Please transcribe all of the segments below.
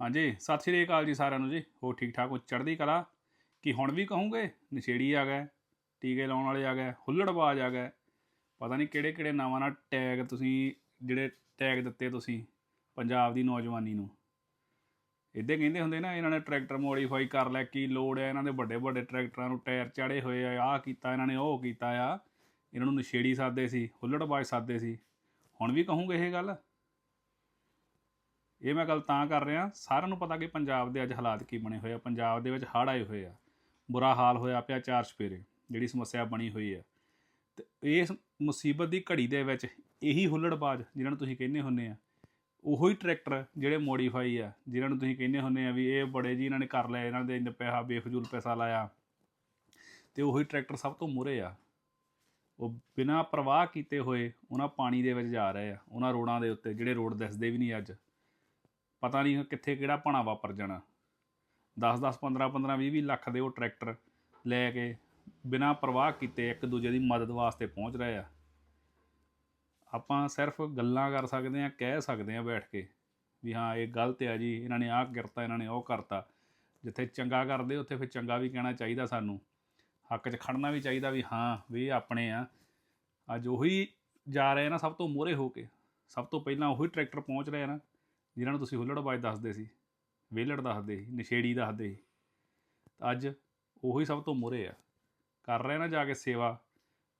ਹਾਂਜੀ, ਸਤਿ ਸ਼੍ਰੀ ਅਕਾਲ ਜੀ ਸਾਰਿਆਂ ਨੂੰ ਜੀ। ਹੋ ਠੀਕ ਠਾਕ ਹੋ? ਚੜ੍ਹਦੀ ਕਲਾ? ਕੀ ਹੁਣ ਵੀ ਕਹੋਗੇ? ਨਸ਼ੇੜੀ ਆ ਗਏ, ਟੀਕੇ ਲਾਉਣ ਵਾਲੇ ਆ ਗਏ, ਹੁੱਲੜਬਾਜ਼ ਆ ਗਏ। ਪਤਾ ਨਹੀਂ ਕਿਹੜੇ ਕਿਹੜੇ ਨਾਵਾਂ ਨਾਲ ਟੈਗ ਤੁਸੀਂ, ਜਿਹੜੇ ਟੈਗ ਦਿੱਤੇ ਤੁਸੀਂ ਪੰਜਾਬ ਦੀ ਨੌਜਵਾਨੀ ਨੂੰ। ਇੱਦਾਂ ਕਹਿੰਦੇ ਹੁੰਦੇ ਨਾ, ਇਹਨਾਂ ਨੇ ਟਰੈਕਟਰ ਮੋਡੀਫਾਈ ਕਰ ਲਿਆ, ਕੀ ਲੋੜ ਹੈ ਇਹਨਾਂ ਦੇ ਵੱਡੇ ਵੱਡੇ ਟਰੈਕਟਰਾਂ ਨੂੰ ਟਾਇਰ ਚਾੜੇ ਹੋਏ ਆ, ਆਹ ਕੀਤਾ, ਇਹਨਾਂ ਨੇ ਉਹ ਕੀਤਾ ਆ। ਇਹਨਾਂ ਨੂੰ ਨਸ਼ੇੜੀ ਸਾਦੇ ਸੀ, ਹੁੱਲੜਬਾਜ਼ ਸਾਦੇ ਸੀ। ਹੁਣ ਵੀ ਕਹੂੰਗੇ ਇਹ ਗੱਲ? ਇਹ ਮੈਂ ਗੱਲ ਤਾਂ ਕਰ ਰਿਹਾ, ਸਾਰਿਆਂ ਨੂੰ ਪਤਾ ਕਿ ਪੰਜਾਬ ਦੇ ਅੱਜ ਹਾਲਾਤ ਕੀ ਬਣੇ ਹੋਏ ਆ। ਪੰਜਾਬ ਦੇ ਵਿੱਚ ਹੜ੍ਹ ਆਏ ਹੋਏ ਆ, ਬੁਰਾ ਹਾਲ ਹੋਇਆ ਪਿਆ ਚਾਰ ਸਪੇਰੇ ਜਿਹੜੀ ਸਮੱਸਿਆ ਬਣੀ ਹੋਈ ਆ। ਤੇ ਇਸ ਮੁਸੀਬਤ ਦੀ ਘੜੀ ਦੇ ਵਿੱਚ ਇਹੀ ਹੁੱਲੜਬਾਜ਼ ਜਿਹਨਾਂ ਨੂੰ ਤੁਸੀਂ ਕਹਿੰਦੇ ਹੁੰਦੇ ਆ, ਉਹੀ ਟਰੈਕਟਰ ਜਿਹੜੇ ਮੋਡੀਫਾਈ ਆ ਜਿਹਨਾਂ ਨੂੰ ਤੁਸੀਂ ਕਹਿੰਦੇ ਹੁੰਦੇ ਆ ਵੀ ਇਹ ਬੜੇ ਜੀ ਇਹਨਾਂ ਨੇ ਕਰ ਲਿਆ ਇਹਨਾਂ ਦੇ ਇੰਨੇ ਪੈਸਾ, ਬੇਫਜ਼ੂਲ ਪੈਸਾ ਲਾਇਆ। ਤੇ ਉਹੀ ਟਰੈਕਟਰ ਸਭ ਤੋਂ ਮੂਹਰੇ ਆ। ਉਹ ਬਿਨਾਂ ਪ੍ਰਵਾਹ ਕੀਤੇ ਹੋਏ ਉਹਨਾਂ ਪਾਣੀ ਦੇ ਵਿੱਚ ਜਾ ਰਹੇ ਆ, ਉਹਨਾਂ ਰੋਡਾਂ ਦੇ ਉੱਤੇ, ਜਿਹੜੇ ਰੋਡ ਦਿਸਦੇ ਵੀ ਨਹੀਂ ਅੱਜ। ਪਤਾ ਨਹੀਂ ਕਿੱਥੇ ਕਿਹੜਾ ਭਾਣਾ ਵਾਪਰ ਜਾਣਾ। 10 10 15 15 20 20 ਲੱਖ ਦੇ ਉਹ ਟਰੈਕਟਰ ਲੈ ਕੇ ਬਿਨਾਂ ਪ੍ਰਵਾਹ ਕੀਤੇ ਇੱਕ ਦੂਜੇ ਦੀ ਮਦਦ ਵਾਸਤੇ ਪਹੁੰਚ ਰਹੇ ਆ। ਆਪਾਂ ਸਿਰਫ ਗੱਲਾਂ ਕਰ ਸਕਦੇ ਆ ਕਹਿ ਸਕਦੇ ਆ ਬੈਠ ਕੇ ਵੀ ਹਾਂ, ਇਹ ਗਲਤ ਆ ਜੀ, ਇਹਨਾਂ ਨੇ ਆਹ ਕਰਤਾ, ਇਹਨਾਂ ਨੇ ਉਹ ਕਰਤਾ। ਜਿੱਥੇ ਚੰਗਾ ਕਰਦੇ, ਉੱਥੇ ਫਿਰ ਚੰਗਾ ਵੀ ਕਹਿਣਾ ਚਾਹੀਦਾ ਸਾਨੂੰ। ਹੱਕ 'ਚ ਖੜਨਾ ਵੀ ਚਾਹੀਦਾ ਵੀ ਹਾਂ, ਵੀ ਇਹ ਆਪਣੇ ਆ। ਅੱਜ ਉਹੀ ਜਾ ਰਹੇ ਨਾ ਸਭ ਤੋਂ ਮੂਹਰੇ ਹੋ ਕੇ। ਸਭ ਤੋਂ ਪਹਿਲਾਂ ਉਹੀ ਟਰੈਕਟਰ ਪਹੁੰਚ ਰਹੇ ਆ ਨਾ। ਜਿਨ੍ਹਾਂ ਨੂੰ ਤੁਸੀਂ ਹੁੱਲੜਬਾਜ਼ ਦੱਸਦੇ ਸੀ ਵਿਹਲੜ ਦੱਸਦੇ ਸੀ, ਨਸ਼ੇੜੀ ਦੱਸਦੇ ਸੀ, ਤਾਂ ਅੱਜ ਉਹੀ ਸਭ ਤੋਂ ਮੂਹਰੇ ਆ। ਕਰ ਰਹੇ ਨਾ ਜਾ ਕੇ ਸੇਵਾ,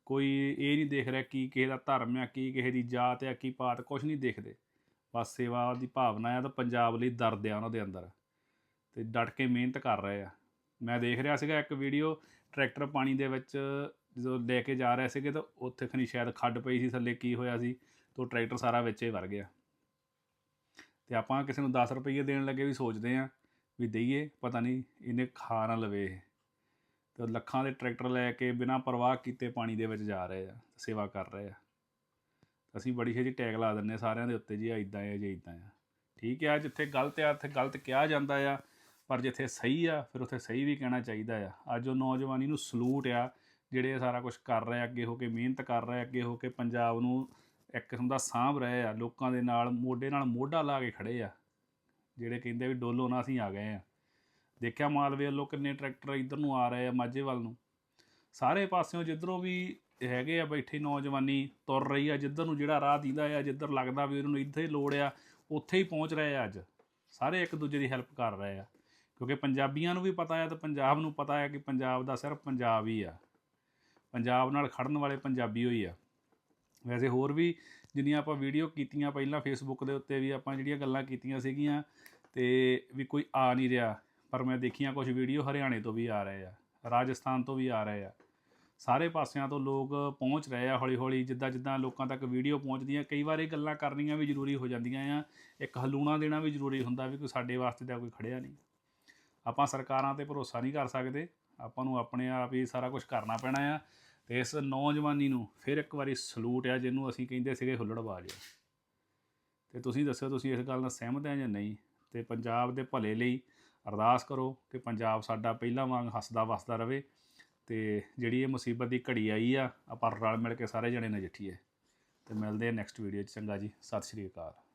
ਕੋਈ ਇਹ ਨਹੀਂ ਦੇਖ ਰਿਹਾ ਕੀ ਕਿਸੇ ਦਾ ਧਰਮ ਆ, ਕੀ ਕਿਸੇ ਦੀ ਜਾਤ ਆ, ਕੀ ਪਾਤ ਕੁਝ ਨਹੀਂ ਦੇਖਦੇ। ਬਸ ਸੇਵਾ ਦੀ ਭਾਵਨਾ ਆ ਤਾਂ ਪੰਜਾਬ ਲਈ ਦਰਦ ਆ ਉਹਨਾਂ ਦੇ ਅੰਦਰ। ਤੇ ਡਟ ਕੇ ਮਿਹਨਤ ਕਰ ਰਹੇ ਆ। ਮੈਂ ਦੇਖ ਰਿਹਾ ਸੀਗਾ ਇੱਕ ਵੀਡੀਓ, ਟਰੈਕਟਰ ਪਾਣੀ ਦੇ ਵਿੱਚ ਜਦੋਂ ਲੈ ਕੇ ਜਾ ਰਹੇ ਸੀਗੇ ਤਾਂ ਉੱਥੇ ਖਨੀ ਸ਼ਾਇਦ ਖੱਡ ਪਈ ਸੀ, ਥੱਲੇ ਕੀ ਹੋਇਆ ਸੀ, ਤਾਂ ਉਹ ਟਰੈਕਟਰ ਸਾਰਾ ਵਿੱਚ ਹੀ ਵਰ ਗਿਆ। ਤੇ ਆਪਾਂ ਕਿਸੇ ਨੂੰ 10 ਰੁਪਏ ਦੇਣ ਲੱਗੇ ਵੀ ਸੋਚਦੇ ਆ ਵੀ ਦਈਏ, ਪਤਾ ਨਹੀਂ ਇਹਨੇ ਖਾ ਨਾ ਲਵੇ ਇਹ। ਤੇ ਲੱਖਾਂ ਦੇ ਟਰੈਕਟਰ ਲੈ ਕੇ ਬਿਨਾਂ ਪਰਵਾਹ ਕੀਤੇ ਪਾਣੀ ਦੇ ਵਿੱਚ ਜਾ ਰਹੇ ਆ, ਸੇਵਾ ਕਰ ਰਹੇ ਆ। ਅਸੀਂ ਬੜੀ ਛੇਤੀ ਟੈਗ ਲਾ ਦਿੰਨੇ ਸਾਰਿਆਂ ਦੇ ਉੱਤੇ ਜੀ ਆ ਇਦਾਂ ਆ, ਜੀ ਇਦਾਂ ਆ। ਠੀਕ ਆ, ਜਿੱਥੇ ਗਲਤ ਆ, ਉੱਥੇ ਗਲਤ ਕਿਹਾ ਜਾਂਦਾ ਆ, ਪਰ ਜਿੱਥੇ ਸਹੀ ਆ, ਫਿਰ ਉੱਥੇ ਸਹੀ ਵੀ ਕਹਿਣਾ ਚਾਹੀਦਾ ਆ। ਅੱਜ ਉਹ ਨੌਜਵਾਨੀ ਨੂੰ ਸਲੂਟ ਆ, ਜਿਹੜੇ ਇਹ ਸਾਰਾ ਕੁਝ ਕਰ ਰਹੇ ਆ, ਅੱਗੇ ਹੋ ਕੇ ਮਿਹਨਤ ਕਰ ਰਹੇ ਅੱਗੇ ਹੋ ਕੇ ਪੰਜਾਬ ਨੂੰ ਇੱਕ ਕਿਸਮ ਦਾ ਸਾਂਭ ਰਹੇ ਆ, ਲੋਕਾਂ ਦੇ ਨਾਲ, ਮੋਢੇ ਨਾਲ ਮੋਢਾ ਲਾ ਕੇ ਖੜੇ ਆ, ਜਿਹੜੇ ਕਹਿੰਦੇ ਵੀ ਡੋਲੋ ਨਾ ਅਸੀਂ ਆ ਗਏ ਆ। ਦੇਖਿਆ ਮਾਲਵੇ ਵੱਲੋਂ ਕਿੰਨੇ ਟਰੈਕਟਰ ਇੱਧਰ ਨੂੰ ਆ ਰਹੇ ਆ ਮਾਝੇ ਵੱਲ ਨੂੰ। ਸਾਰੇ ਪਾਸਿਓਂ ਜਿੱਧਰੋਂ ਵੀ ਹੈਗੇ ਆ ਬੈਠੇ ਨੌਜਵਾਨੀ ਤੁਰ ਰਹੀ ਆ, ਜਿੱਧਰ ਨੂੰ ਜਿਹੜਾ ਰਾਹ ਦਿੰਦਾ ਆ, ਜਿੱਧਰ ਲੱਗਦਾ ਵੀ ਉਹਨਾਂ ਨੂੰ ਇੱਥੇ ਲੋੜ ਆ, ਉੱਥੇ ਹੀ ਪਹੁੰਚ ਰਹੇ ਆ ਅੱਜ। ਸਾਰੇ ਇੱਕ ਦੂਜੇ ਦੀ ਹੈਲਪ ਕਰ ਰਹੇ ਆ। ਕਿਉਂਕਿ ਪੰਜਾਬੀਆਂ ਨੂੰ ਵੀ ਪਤਾ ਆ ਤੇ ਪੰਜਾਬ ਨੂੰ ਪਤਾ ਆ ਕਿ ਪੰਜਾਬ ਦਾ ਸਿਰਫ ਪੰਜਾਬ ਹੀ ਆ। ਪੰਜਾਬ ਨਾਲ ਖੜਨ ਵਾਲੇ ਪੰਜਾਬੀ ਹੋਈ ਆ। ਵੈਸੇ ਹੋਰ ਵੀ ਜਿੰਨੀਆਂ ਆਪਾਂ ਵੀਡੀਓ ਕੀਤੀਆਂ ਪਹਿਲਾਂ ਫੇਸਬੁੱਕ ਦੇ ਉੱਤੇ ਵੀ ਆਪਾਂ ਜਿਹੜੀਆਂ ਗੱਲਾਂ ਕੀਤੀਆਂ ਸੀਗੀਆਂ ਤੇ ਵੀ ਕੋਈ ਆ ਨਹੀਂ ਰਿਹਾ, ਪਰ ਮੈਂ ਦੇਖੀਆਂ ਕੁਝ ਵੀਡੀਓ ਹਰਿਆਣੇ ਤੋਂ ਵੀ ਆ ਰਹੇ ਆ, ਰਾਜਸਥਾਨ ਤੋਂ ਵੀ ਆ ਰਹੇ ਆ। ਸਾਰੇ ਪਾਸਿਆਂ ਤੋਂ ਲੋਕ ਪਹੁੰਚ ਰਹੇ ਆ ਹੌਲੀ ਹੌਲੀ ਜਿੱਦਾਂ ਜਿੱਦਾਂ ਲੋਕਾਂ ਤੱਕ ਵੀਡੀਓ ਪਹੁੰਚਦੀਆਂ, ਕਈ ਵਾਰ ਇਹ ਗੱਲਾਂ ਕਰਨੀਆਂ ਵੀ ਜ਼ਰੂਰੀ ਹੋ ਜਾਂਦੀਆਂ ਆ, ਇੱਕ ਹਲੂਣਾ ਦੇਣਾ ਵੀ ਜ਼ਰੂਰੀ ਹੁੰਦਾ ਵੀ ਕੋਈ ਸਾਡੇ ਵਾਸਤੇ ਤਾਂ ਕੋਈ ਖੜਿਆ ਨਹੀਂ। ਆਪਾਂ ਸਰਕਾਰਾਂ ਤੇ ਭਰੋਸਾ ਨਹੀਂ ਕਰ ਸਕਦੇ, ਆਪਾਂ ਨੂੰ ਆਪਣੇ ਆਪ ਹੀ ਸਾਰਾ ਕੁਝ ਕਰਨਾ ਪੈਣਾ ਆ ਤੇ ਇਸ ਨੌਜਵਾਨੀ ਨੂੰ ਫਿਰ ਇੱਕ ਵਾਰੀ ਸਲੂਟ ਆ ਜਿਹਨੂੰ ਅਸੀਂ ਕਹਿੰਦੇ ਸੀਗੇ ਹੁੱਲੜਬਾਜ਼। ਤੇ ਤੁਸੀਂ ਦੱਸੋ ਤੁਸੀਂ ਇਸ ਗੱਲ ਨਾਲ ਸਹਿਮਤ ਹੈ ਜਾਂ ਨਹੀਂ? ਤੇ ਪੰਜਾਬ ਦੇ ਭਲੇ ਲਈ ਅਰਦਾਸ ਕਰੋ ਕਿ ਪੰਜਾਬ ਸਾਡਾ ਪਹਿਲਾਂ ਵਾਂਗ ਹੱਸਦਾ ਵਸਦਾ ਰਵੇ ਤੇ ਜਿਹੜੀ ਇਹ ਮੁਸੀਬਤ ਦੀ ਘੜੀ ਆਈ ਆ, ਆਪਾਂ ਰਲ ਮਿਲ ਕੇ ਸਾਰੇ ਜਣੇ ਨਜਿੱਠੀਏ। ਤੇ ਮਿਲਦੇ ਆ ਨੈਕਸਟ ਵੀਡੀਓ 'ਚ। ਚੰਗਾ ਜੀ। ਸਤਿ ਸ਼੍ਰੀ ਅਕਾਲ।